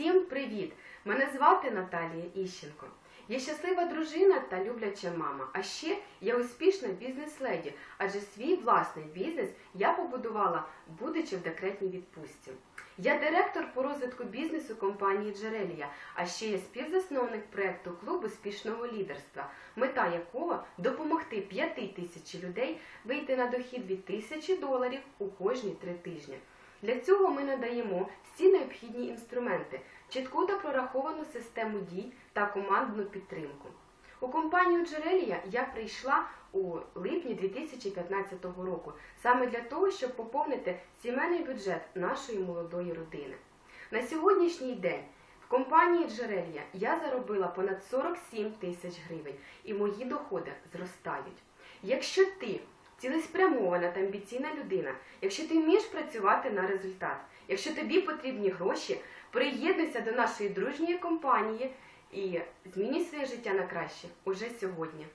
Всім привіт! Мене звати Наталія Іщенко. Я щаслива дружина та любляча мама. А ще я успішна бізнес-леді, адже свій власний бізнес я побудувала, будучи в декретній відпустці. Я директор по розвитку бізнесу компанії Джерелія, а ще я співзасновник проекту клуб успішного лідерства, мета якого допомогти 5 тисячі людей вийти на дохід від тисячі доларів у кожні три тижні. Для цього ми надаємо всі необхідні інструменти, чітку та прораховану систему дій та командну підтримку. У компанію Джерелія я прийшла у липні 2015 року саме для того, щоб поповнити сімейний бюджет нашої молодої родини. На сьогоднішній день в компанії Джерелія я заробила понад 47 тисяч гривень і мої доходи зростають. Якщо ти цілеспрямована та амбіційна людина, якщо ти вмієш працювати на результат, якщо тобі потрібні гроші, приєднуйся до нашої дружньої компанії і змінюй своє життя на краще уже сьогодні.